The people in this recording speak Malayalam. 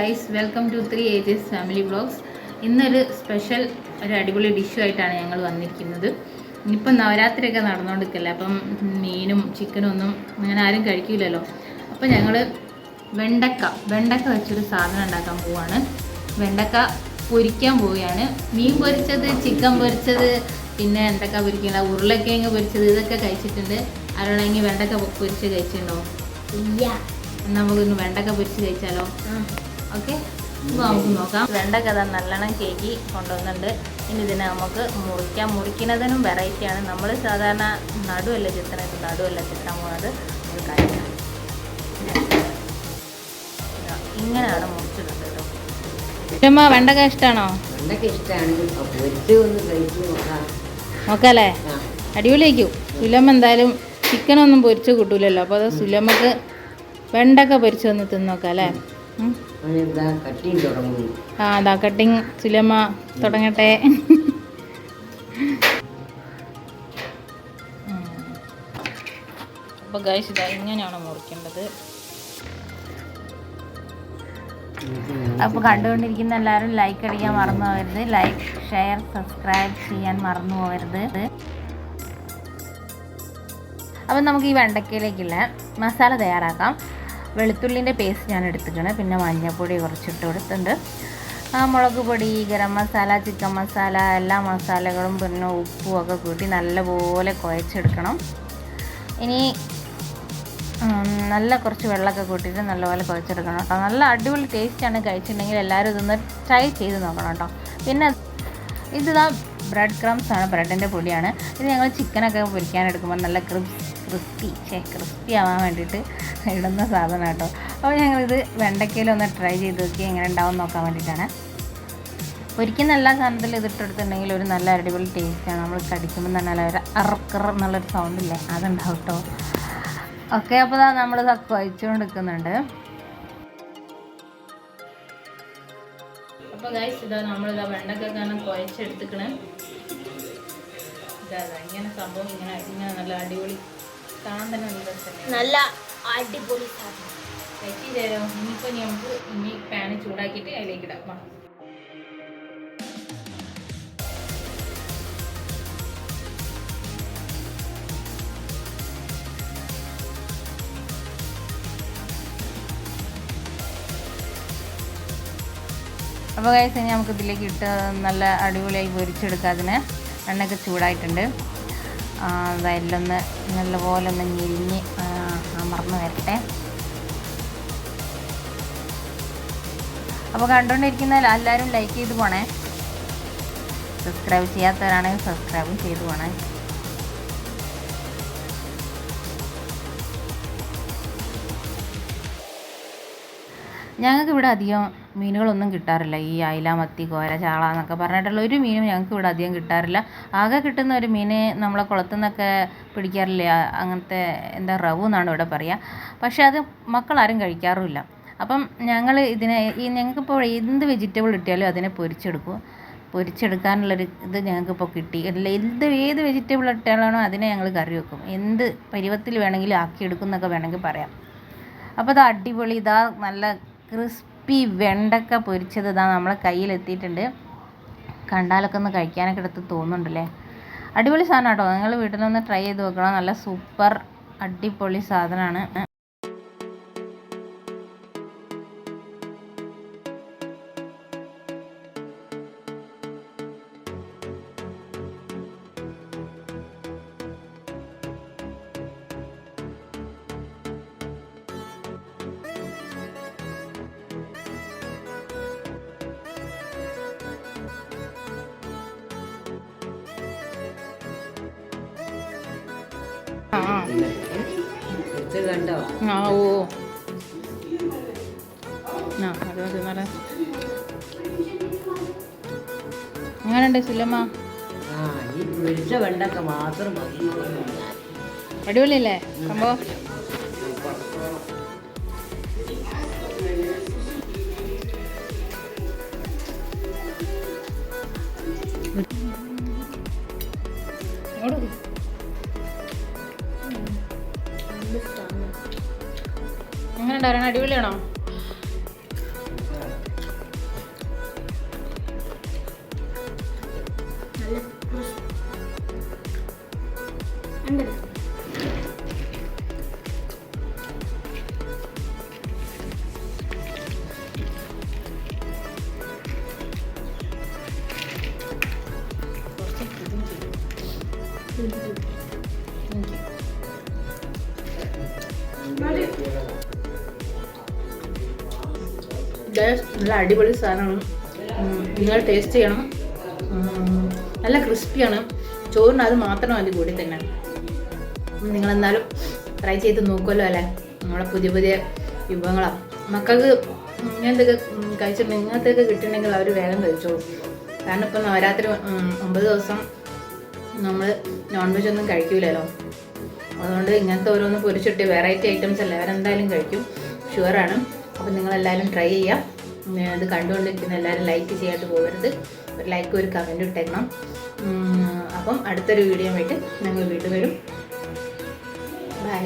Guys welcome to three ages family vlogs ഇന്നൊരു സ്പെഷ്യൽ ഒരു അടിപൊളി ഡിഷുമായിട്ടാണ് ഞങ്ങൾ വന്നിരിക്കുന്നത്. ഇനിയിപ്പം നവരാത്രിയൊക്കെ നടന്നുകൊണ്ടിരിക്കല്ലേ അപ്പം മീനും ചിക്കനും ഒന്നും അങ്ങനെ ആരും കഴിക്കില്ലല്ലോ അപ്പം ഞങ്ങൾ വെണ്ടക്ക വെണ്ടക്ക വെച്ചൊരു സാധനം ഉണ്ടാക്കാൻ പോവാണ്. വെണ്ടക്ക പൊരിക്കാൻ പോവുകയാണ്. മീൻ പൊരിച്ചത് ചിക്കൻ പൊരിച്ചത് പിന്നെ എന്തൊക്കെ പൊരിക്കണ്ട ഉരുളക്കിഴങ്ങ് പൊരിച്ചത് ഇതൊക്കെ കഴിച്ചിട്ടുണ്ട്. ആരോടെങ്കിൽ വെണ്ടക്ക പൊരിച്ച് കഴിച്ചിട്ടുണ്ടോ? ഇല്ല. നമുക്കൊന്ന് വെണ്ടക്ക പൊരിച്ച് കഴിച്ചാലോ? ഓക്കെ? അപ്പോൾ നമുക്ക് നോക്കാം. വെണ്ടക്ക കഥ നല്ലോണം കേക്കി കൊണ്ടുവന്നിട്ടുണ്ട്. ഇനി ഇതിനെ നമുക്ക് മുറിക്കാം. മുറിക്കുന്നതിനും വെറൈറ്റിയാണ് നമ്മൾ സാധാരണ നടുവല്ല ചിത്രം ഇപ്പം നടുവല്ല ചിത്രം പോകുന്നത് ഒരു കാര്യം. ഇതാ, ഇങ്ങനെയാണ് മുറിച്ചിടുന്നത് കേട്ടോ. ചുമ്മാ വെണ്ടക്ക ഇഷ്ടമാണോ വെണ്ടയ്ക്ക് ഇഷ്ടമാണ് ഒന്ന് നോക്കാല്ലേ? അടിപൊളിയായിരിക്കും സുലമ എന്തായാലും ചിക്കനൊന്നും പൊരിച്ച് കിട്ടൂലല്ലോ. അപ്പോൾ അത് സുലമ്മക്ക് വെണ്ടക്ക പൊരിച്ചൊന്ന് തിന്നോക്കാം അല്ലേ? ആ കട്ടിങ് സുലമ തുടങ്ങട്ടെ. അപ്പോൾ ഗൈസ് ഇതാ ഇങ്ങനെയാണ് മുറിക്കേണ്ടത്? അപ്പോൾ കണ്ടുകൊണ്ടിരിക്കുന്ന എല്ലാവരും ലൈക്ക് അടിക്കാൻ മറന്നു പോകരുത്. ലൈക്ക് ഷെയർ സബ്സ്ക്രൈബ് ചെയ്യാൻ മറന്നു പോകരുത്. അപ്പം നമുക്ക് ഈ വെണ്ടക്കയിലേക്കുള്ള മസാല തയ്യാറാക്കാം. വെളുത്തുള്ളിന്റെ പേസ്റ്റ് ഞാൻ എടുത്തിട്ടുണ്ട്. പിന്നെ മഞ്ഞൾപ്പൊടി കുറച്ചിട്ട് കൊടുത്തിട്ടുണ്ട്. മുളക് പൊടി ഗരം മസാല ചിക്കൻ മസാല എല്ലാ മസാലകളും പിന്നെ ഉപ്പും ഒക്കെ കൂട്ടി നല്ലപോലെ കുഴച്ചെടുക്കണം. ഇനി നല്ല കുറച്ച് വെള്ളമൊക്കെ കൂട്ടിയിട്ട് നല്ലപോലെ കുഴച്ചെടുക്കണം കേട്ടോ. നല്ല അടിപൊളി ടേസ്റ്റാണ് കഴിച്ചിട്ടുണ്ടെങ്കിൽ എല്ലാവരും ഇതൊന്ന് ട്രൈ ചെയ്ത് നോക്കണം കേട്ടോ. പിന്നെ ഇതിതാ ബ്രെഡ് ക്രംസ് ആണ് ബ്രെഡിന്റെ പൊടിയാണ്. ഇത് ഞങ്ങൾ ചിക്കനൊക്കെ പൊരിക്കാൻ എടുക്കുമ്പോൾ നല്ല ക്രിസ് ക്രിസ്പി ഛേ ക്രിസ്പി ആവാൻ വേണ്ടിയിട്ട് ഇടുന്ന സാധനം കേട്ടോ. അപ്പോൾ ഞങ്ങളിത് വെണ്ടയ്ക്കയിലൊന്ന് ട്രൈ ചെയ്ത് നോക്കി എങ്ങനെ ഉണ്ടാവും നോക്കാൻ വേണ്ടിയിട്ടാണ്. ഒരിക്കലും എല്ലാ സാധനത്തിൽ ഇതിട്ടെടുത്തിട്ടുണ്ടെങ്കിൽ ഒരു നല്ല അടിപൊളി ടേസ്റ്റാണ് നമ്മൾ കടിക്കുമ്പോൾ തന്നെ നല്ല ഒരു അറക്കറ എന്നുള്ളൊരു സൗണ്ട് ഇല്ലേ? അതുണ്ടാവും കേട്ടോ. ഓക്കെ അപ്പോൾ നമ്മൾ കുഴച്ചുകൊണ്ട് നിൽക്കുന്നുണ്ട് അപ്പോൾ ഗൈസ് ഇതാ നമ്മളിതാ വെണ്ടക്ക കാരണം കുഴച്ചെടുത്തിക്കണ്. ഇതാ ഇങ്ങനെ സംഭവം ഇങ്ങനെ ഇങ്ങനെ നല്ല അടിപൊളി കാണാൻ തന്നെ. നല്ല നല്ല അടിപൊളി സാധനം. വെച്ച് തരാം ഇനിയിപ്പോൾ നമുക്ക് ഇനി പാൻ ചൂടാക്കിയിട്ട് അതിലേക്ക് ഇടാം. അപ്പോൾ കഴിച്ച് കഴിഞ്ഞാൽ നമുക്ക് ഇതിലേക്ക് ഇട്ട് നല്ല അടിപൊളിയായി പൊരിച്ചെടുക്കാം അതിന്. എണ്ണയൊക്കെ ചൂടായിട്ടുണ്ട്. ഒന്ന് നല്ലപോലെ ഒന്ന് ഞെരിഞ്ഞ് അമർന്ന് വരട്ടെ. അപ്പോൾ കണ്ടുകൊണ്ടിരിക്കുന്ന എല്ലാവരും ലൈക്ക് ചെയ്ത് പോണേ. സബ്സ്ക്രൈബ് ചെയ്യാത്തവരാണെങ്കിൽ സബ്സ്ക്രൈബും ചെയ്ത് പോണേ. ഞങ്ങൾക്ക് ഇവിടെ അധികം മീനുകളൊന്നും കിട്ടാറില്ല. ഈ അയില മത്തി കോര ചാള എന്നൊക്കെ പറഞ്ഞിട്ടുള്ള ഒരു മീനും ഞങ്ങൾക്ക് ഇവിടെ അധികം കിട്ടാറില്ല. ആകെ കിട്ടുന്ന ഒരു മീനെ നമ്മളെ കുളത്തു നിന്നൊക്കെ പിടിക്കാറില്ല? അങ്ങനത്തെ എന്താ റവു എന്നാണ് ഇവിടെ പറയുക പക്ഷേ അത് മക്കളാരും കഴിക്കാറുമില്ല. അപ്പം ഞങ്ങൾ ഇതിനെ ഈ ഞങ്ങൾക്കിപ്പോൾ എന്ത് വെജിറ്റബിൾ കിട്ടിയാലും അതിനെ പൊരിച്ചെടുക്കും. പൊരിച്ചെടുക്കാനുള്ളൊരു ഇത് ഞങ്ങൾക്കിപ്പോൾ കിട്ടി. അല്ല എന്ത് ഏത് വെജിറ്റബിൾ ഇട്ടാലാണോ അതിനെ ഞങ്ങൾ കറി വെക്കും. എന്ത് പരുവത്തിൽ വേണമെങ്കിലും ആക്കിയെടുക്കും എന്നൊക്കെ വേണമെങ്കിൽ പറയാം. അപ്പോൾ അത് അടിപൊളി ഇതാ നല്ല ക്രിസ്പി വെണ്ടക്ക പൊരിച്ചത് ഇതാ നമ്മളെ കയ്യിലെത്തിയിട്ടുണ്ട്. കണ്ടാലൊക്കെ ഒന്ന് കഴിക്കാനൊക്കെ എടുത്ത് തോന്നുന്നുണ്ടല്ലേ? അടിപൊളി സാധനം കേട്ടോ. നിങ്ങൾ വീട്ടിലൊന്ന് ട്രൈ ചെയ്ത് നോക്കണം. നല്ല സൂപ്പർ അടിപൊളി സാധനമാണ്. ആ ഓ. ആ അത് മതി നല്ല എങ്ങനെയുണ്ട് സുലമ്മ? മാത്രം മതി. അടിപൊളിയല്ലേ? സംഭവം? ഉണ്ടായിരുന്നു അടിപൊളിയാണോ Thank you. നല്ല അടിപൊളി സാധനമാണ്. നിങ്ങൾ ടേസ്റ്റ് ചെയ്യണം. നല്ല ക്രിസ്പിയാണ് ചോറിന് അത് മാത്രം മതി കൂടി തന്നെ. നിങ്ങളെന്നാലും ട്രൈ ചെയ്ത് നോക്കുമല്ലോ അല്ലേ? നമ്മളെ പുതിയ പുതിയ വിഭവങ്ങളാണ് മക്കൾക്ക് ഇങ്ങനത്തെയൊക്കെ കഴിച്ചിട്ട് ഇങ്ങനത്തെയൊക്കെ കിട്ടിയിട്ടുണ്ടെങ്കിൽ അവർ വേഗം കഴിച്ചോളും. കാരണം ഇപ്പം നവരാത്രി ഒമ്പത് ദിവസം നമ്മൾ നോൺ വെജ് ഒന്നും കഴിക്കൂലല്ലോ. അതുകൊണ്ട് ഇങ്ങനത്തെ ഓരോന്ന് പൊരിച്ചിട്ട് വെറൈറ്റി ഐറ്റംസ് അല്ലേ? അവരെന്തായാലും കഴിക്കും. ഷുവറാണ് അപ്പം നിങ്ങളെല്ലാവരും ട്രൈ ചെയ്യാം. ഇത് കണ്ടുകൊണ്ടിരിക്കുന്ന എല്ലാവരും ലൈക്ക് ചെയ്യാതെ പോകരുത്. ഒരു ലൈക്ക് ഒരു കമന്റ് ഇട്ടേക്കണം. അപ്പം അടുത്തൊരു വീഡിയോ ആയിട്ട് ഞങ്ങൾ വീണ്ടും വരും. ബൈ